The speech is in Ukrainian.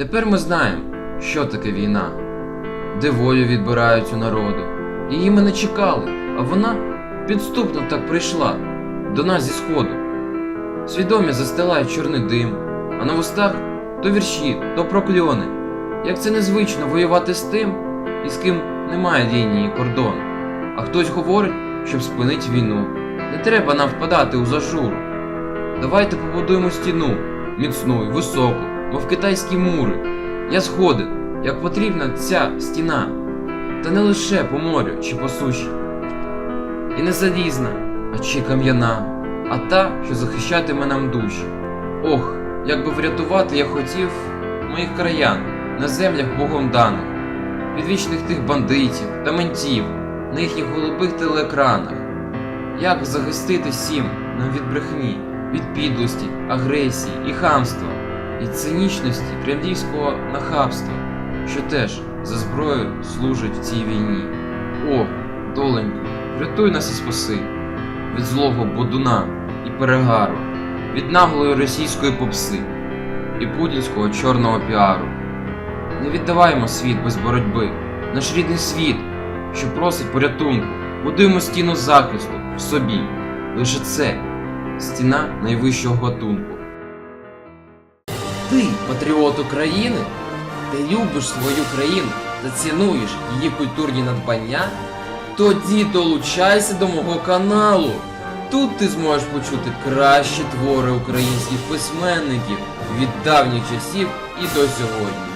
Тепер ми знаємо, що таке війна, де волю відбирають у народу. Її ми не чекали, а вона підступно так прийшла до нас зі сходу. Свідомі застилають чорний дим, а на вустах то вірші, то прокльони. Як це незвично воювати з тим, із ким немає лінії кордону. А хтось говорить, щоб спинити війну. Не треба нам впадати у зажуру. Давайте побудуємо стіну, міцну й високу, мов китайські мури. Я згоден, як потрібна ця стіна, та не лише по морю чи по суші. І не залізна, а чи кам'яна, а та, що захищатиме нам душі. Ох, як би врятувати я хотів моїх краян на землях Богом даних, від вічних тих бандитів та ментів на їхніх голубих телеекранах. Як захистити сім нам від брехні, від підлості, агресії і хамства, від цинічності кремлівського нахабства, що теж за зброєю служить в цій війні. О, доленько, врятуй нас і спаси від злого бодуна і перегару, від наглої російської попси і путінського чорного піару. Не віддаваймо світ без боротьби, наш рідний світ, що просить порятунку, будуємо стіну захисту в собі. Лише це стіна найвищого гатунку. Ти патріот України? Ти любиш свою країну та цінуєш її культурні надбання? Тоді долучайся до мого каналу. Тут ти зможеш почути кращі твори українських письменників від давніх часів і до сьогодні.